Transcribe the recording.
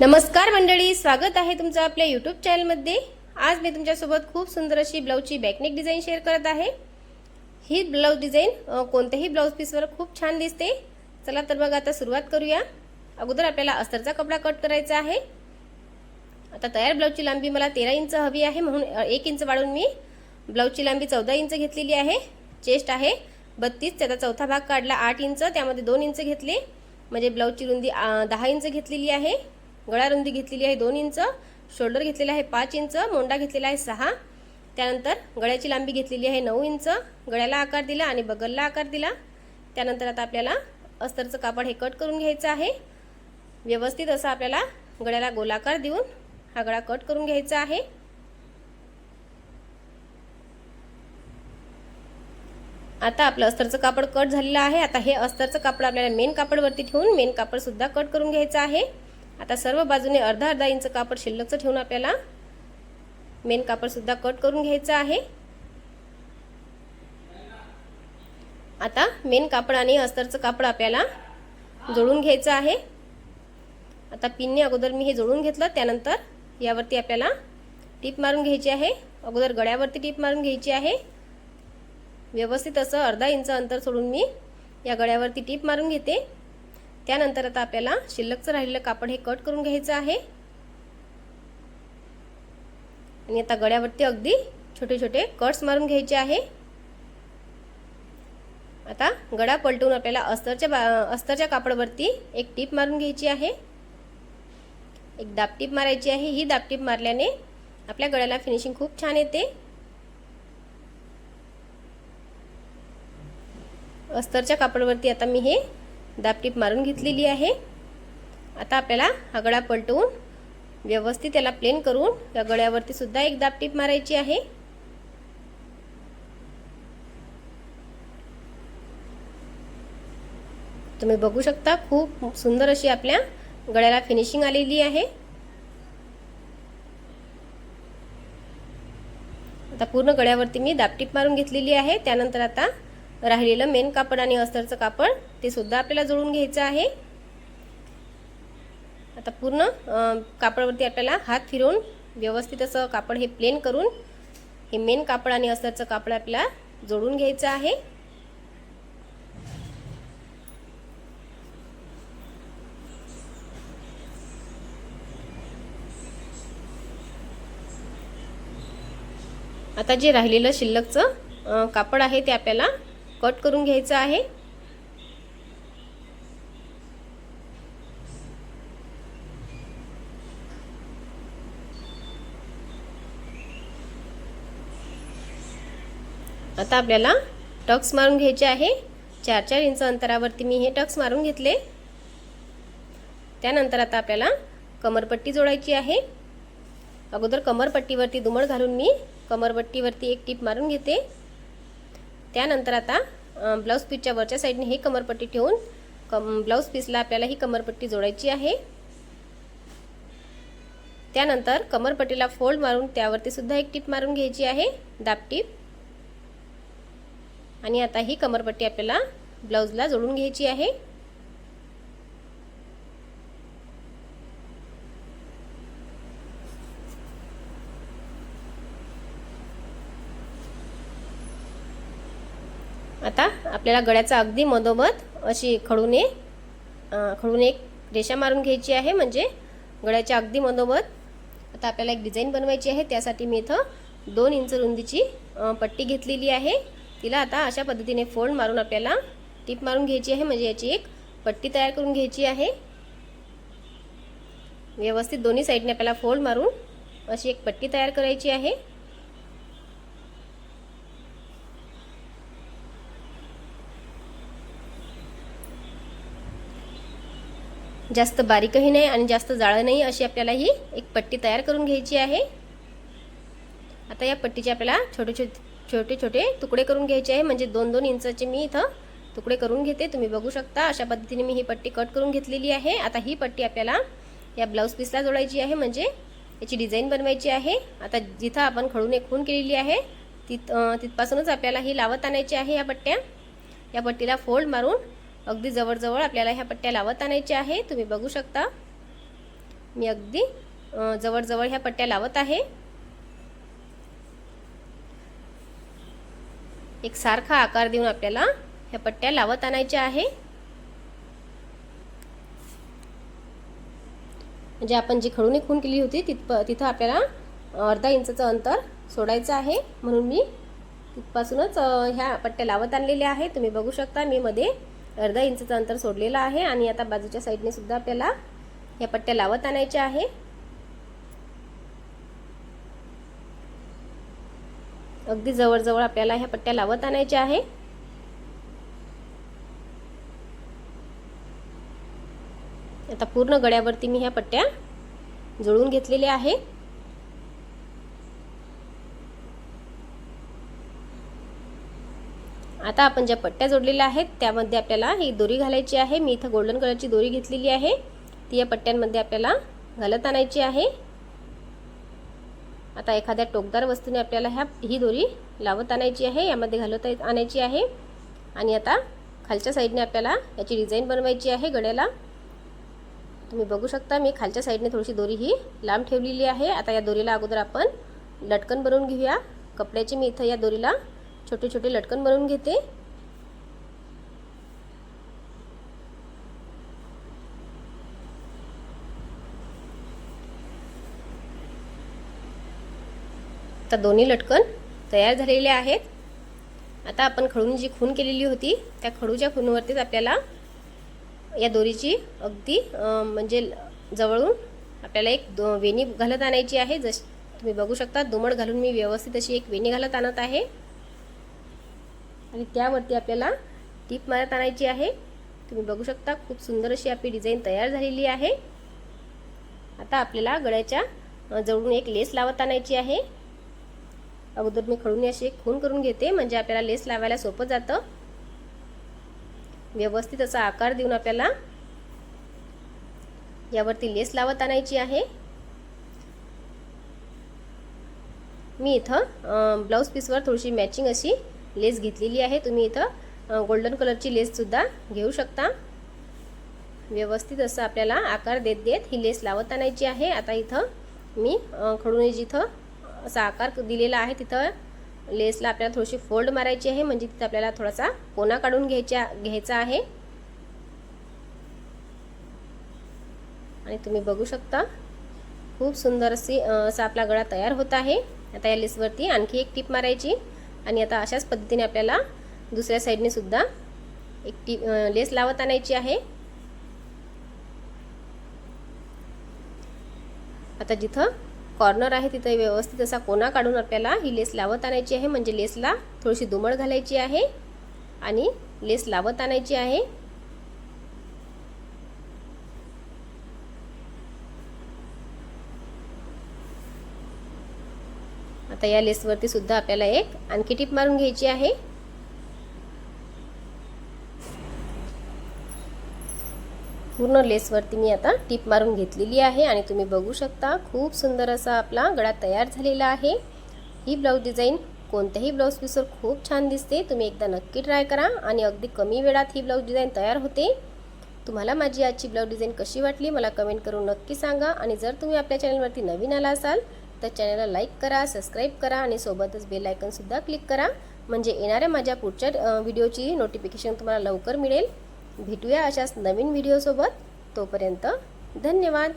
नमस्कार मंडळी स्वागत आहे तुमचं आपल्या यूट्यूब चॅनलमध्ये आज मी तुमच्यासोबत खूप सुंदर अशी ब्लाऊजची बॅकनेक डिझाईन शेअर करत आहे. ही ब्लाऊज डिझाईन कोणत्याही ब्लाऊज पीसवर खूप छान दिसते. चला तर मग आता सुरुवात करूया. अगोदर आपल्याला अस्तरचा कपडा कट करायचा आहे. आता तयार ब्लाऊजची लांबी मला तेरा इंच हवी आहे म्हणून एक इंच वाढून मी ब्लाऊजची लांबी चौदा इंच घेतलेली आहे. चेस्ट आहे बत्तीस त्याचा चौथा भाग काढला आठ इंच त्यामध्ये दोन इंच घेतले. म्हणजे ब्लाऊजची रुंदी दहा इंच घेतलेली आहे. गळा रुंदी घेतलेली आहे दोन इंच शोल्डर घेतलेला आहे पाच इंच मोंडा घेतलेला आहे सहा. त्यानंतर गळ्याची लांबी घेतलेली आहे नऊ इंच गळ्याला आकार दिला आणि बगलला आकार दिला. त्यानंतर आता आपल्याला अस्तरचं कापड हे कट करून घ्यायचं आहे. व्यवस्थित असं आपल्याला गळ्याला गोलाकार देऊन हा गळा कट करून घ्यायचा आहे. आता आपलं अस्तरचं कापड कट झालेलं आहे. आता हे अस्तरचं कापड आपल्याला मेन कापडवरती ठेवून मेन कापडसुद्धा कट करून घ्यायचं आहे. आता सर्व बाजूने अर्धा अर्धा इंच कापड शिल्लकचं ठेवून आपल्याला मेन कापडसुद्धा कट करून घ्यायचं आहे. आता मेन कापड आणि अस्तरचं कापड आपल्याला जोडून घ्यायचं आहे. आता पिनने अगोदर मी हे जोडून घेतलं त्यानंतर यावरती आपल्याला टीप मारून घ्यायची आहे. अगोदर गळ्यावरती टीप मारून घ्यायची आहे. व्यवस्थित असं अर्धा इंच अंतर सोडून मी या गळ्यावरती टीप मारून घेते. त्यानंतर आता आपल्याला शिल्लकचं राहिलेलं कापड हे कट करून घ्यायचं आहे. आणि आता गळ्यावरती अगदी छोटे छोटे कट्स मारून घ्यायचे आहे. आता गळा पलटवून आपल्याला अस्तरच्या बा अस्तरच्या कापडावरती एक टीप मारून घ्यायची आहे. एक दापटीप मारायची आहे. ही दापटीप मारल्याने आपल्या गळ्याला फिनिशिंग खूप छान येते. अस्तरच्या कापडावरती आता मी हे दापटीप मारून घेतलेली आहे. आता आपल्याला हा गळा पलटवून व्यवस्थित त्याला प्लेन करून या गळ्यावरती सुद्धा एक दापटीप मारायची आहे. तुम्ही बघू शकता खूप सुंदर अशी आपल्या गळ्याला फिनिशिंग आलेली आहे. आता पूर्ण गळ्यावरती मी दापटीप मारून घेतलेली आहे. त्यानंतर आता राहिलेलं मेन कापड आणि अस्तरचं कापड ते सुद्धा आपल्याला जोडून घ्यायचं आहे. आता पूर्ण कापडावरती आपल्याला हात फिरवून व्यवस्थित असं कापड हे प्लेन करून हे मेन कापड आणि अस्तरचं कापड आपल्याला जोडून घ्यायचं आहे. आता जे राहिलेलं शिल्लकचं कापड आहे ते आपल्याला कट करून घ्यायचं आहे. आता आपल्याला टक्स मारून घ्यायचे आहे. चार चार इंच अंतरावरती मी हे टक्स मारून घेतले. त्यानंतर आता आपल्याला कमरपट्टी जोडायची आहे. अगोदर कमरपट्टीवरती दुमड घालून मी कमरपट्टीवरती एक टीप मारून घेते. त्यानंतर आता ब्लाऊज पीसच्या वरच्या साईडने हे कमरपट्टी ठेवून कम ब्लाऊज पीसला आपल्याला ही कमरपट्टी जोडायची आहे. त्यानंतर कमरपट्टीला फोल्ड मारून त्यावरती सुद्धा एक टीप मारून घ्यायची आहे दाबटीप आणि आता ही कमरपट्टी आपल्याला ब्लाऊजला जोडून घ्यायची आहे आता आपल्याला गळ्याचा अगदी मधोमध अशी खडूने खडून एक रेषा मारून घ्यायची आहे. म्हणजे गळ्याच्या अगदी मधोमध. आता आपल्याला एक डिझाईन बनवायची आहे. त्यासाठी मी इथं दोन इंच रुंदीची पट्टी घेतलेली आहे. तिला आता अशा पद्धतीने फोल्ड मारून आपल्याला टीप मारून घ्यायची आहे. म्हणजे याची एक पट्टी तयार करून घ्यायची आहे. व्यवस्थित दोन्ही साईडने आपल्याला फोल्ड मारून अशी एक पट्टी तयार करायची आहे. जास्त बारीकही नाही आणि जास्त जाळं नाही अशी आपल्याला ही एक पट्टी तयार करून घ्यायची आहे. आता या पट्टीचे आपल्याला छोटे छोटे छोटे छोटे तुकडे करून घ्यायचे आहे. म्हणजे दोन दोन इंचाचे मी इथं तुकडे करून घेते. तुम्ही बघू शकता अशा पद्धतीने मी ही पट्टी कट करून घेतलेली आहे. आता ही पट्टी आपल्याला या ब्लाऊज पीसला जोडायची आहे. म्हणजे याची डिझाईन बनवायची आहे. आता जिथं आपण खडून एक खून केलेली आहे तिथ तिथपासूनच आपल्याला ही लावत आणायची आहे या पट्ट्या. या पट्टीला फोल्ड मारून अगदी जवळजवळ आपल्याला ह्या पट्ट्या लावत आणायच्या आहे तुम्ही बघू शकता. मी अगदी जवळजवळ ह्या पट्ट्या लावत आहे. एक सारखा आकार देऊन आपल्याला ह्या पट्ट्या लावत आणायच्या आहे. म्हणजे आपण जी खडूने खून केली होती तिथं आपल्याला अर्धा इंचाचं अंतर सोडायचं आहे. म्हणून मी तिथपासूनच ह्या पट्ट्या लावत आणलेल्या आहे तुम्ही बघू शकता मी मध्ये अर्धा इंचचं अंतर सोडलेलं आहे आणि आता बाजूच्या साईडने सुद्धा आपल्याला ह्या पट्ट्या लावत आणायच्या आहे. अगदी जवळजवळ आपल्याला ह्या पट्ट्या लावत आणायच्या आहे. आता पूर्ण गळ्यावरती मी ह्या पट्ट्या जुळवून घेतलेल्या आहे. आता आपण ज्या पट्ट्या जोडलेल्या आहेत त्यामध्ये आपल्याला ही दोरी घालायची आहे. मी इथं गोल्डन कलरची दोरी घेतलेली आहे. ती या पट्ट्यांमध्ये आपल्याला घालत आणायची आहे. आता एखाद्या टोकदार वस्तूने आपल्याला ह्या ही दोरी लावत आणायची आहे. यामध्ये घालत आणायची आहे. आणि आता खालच्या साईडने आपल्याला याची डिझाईन बनवायची आहे गड्याला तुम्ही बघू शकता मी खालच्या साईडने थोडीशी दोरी ही लांब ठेवलेली आहे. आता या दोरीला अगोदर आपण लटकन बनवून घेऊया. कपड्याची मी इथं या दोरीला छोटे छोटे लटकन बनवून घेते. आता दोन्ही लटकन तयार झालेले आहेत. आता आपण खडून जी खून केलेली होती त्या खडूच्या खूनवरतीच आपल्याला या दोरीची अगदी म्हणजे जवळून आपल्याला एक दो वेणी घालत आणायची आहे. जशी तुम्ही बघू शकता दुमड घालून मी व्यवस्थित अशी एक वेणी घालत आणत आहे. आणि त्यावरती आपल्याला टीप मारत आणायची आहे. तुम्ही बघू शकता खूप सुंदर अशी आपली डिझाईन तयार झालेली आहे. आता आपल्याला गळ्याच्या जवळून एक लेस लावत आणायची आहे. अगोदर मी खडून अशी एक खून करून घेते म्हणजे आपल्याला लेस लावायला सोपं जातं. व्यवस्थित असा आकार देऊन आपल्याला यावरती लेस लावत आणायची आहे. मी इथं ब्लाऊज पीसवर थोडीशी मॅचिंग अशी लेस घेतलेली आहे. तुम्ही इथं गोल्डन कलरची लेससुद्धा घेऊ शकता. व्यवस्थित असं आपल्याला आकार देत देत ही लेस लावत आणायची आहे. आता इथं मी खडून जिथं असा आकार दिलेला आहे तिथं लेसला आपल्याला थोडीशी फोल्ड मारायची आहे. म्हणजे तिथं आपल्याला थोडासा कोना काढून घ्यायच्या घ्यायचा आहे. आणि तुम्ही बघू शकता खूप सुंदर अशी असा आपला गळा तयार होत आहे. आता या लेसवरती आणखी एक टिप मारायची. आणि आता अशाच पद्धतीने आपल्याला दुसऱ्या साईडने सुद्धा एक टी लेस लावत आणायची आहे. आता जिथं कॉर्नर आहे तिथं व्यवस्थित असा कोना काढून आपल्याला ही लेस लावत आणायची आहे. म्हणजे लेसला थोडीशी दुमळ घालायची आहे आणि लेस लावत आणायची आहे. आता या लेसवरती सुद्धा आपल्याला एक आणखी टिप मारून घ्यायची आहे. पूर्ण लेसवरती मी आता टिप मारून घेतलेली आहे आणि तुम्ही बघू शकता खूप सुंदर असा आपला गळा तयार झालेला आहे. ही ब्लाऊज डिझाईन कोणत्याही ब्लाऊज पीसवर खूप छान दिसते. तुम्ही एकदा नक्की ट्राय करा आणि अगदी कमी वेळात ही ब्लाऊज डिझाईन तयार होते. तुम्हाला माझी आजची ब्लाऊज डिझाईन कशी वाटली मला कमेंट करून नक्की सांगा आणि जर तुम्ही आपल्या चॅनलवरती नवीन आला असाल तर चॅनलला लाईक करा सबस्क्राईब करा आणि सोबतच बेल आयकनसुद्धा क्लिक करा. म्हणजे येणाऱ्या माझ्या पुढच्या व्हिडिओची नोटिफिकेशन तुम्हाला लवकर मिळेल. भेटूया अशाच नवीन व्हिडिओसोबत. तोपर्यंत धन्यवाद.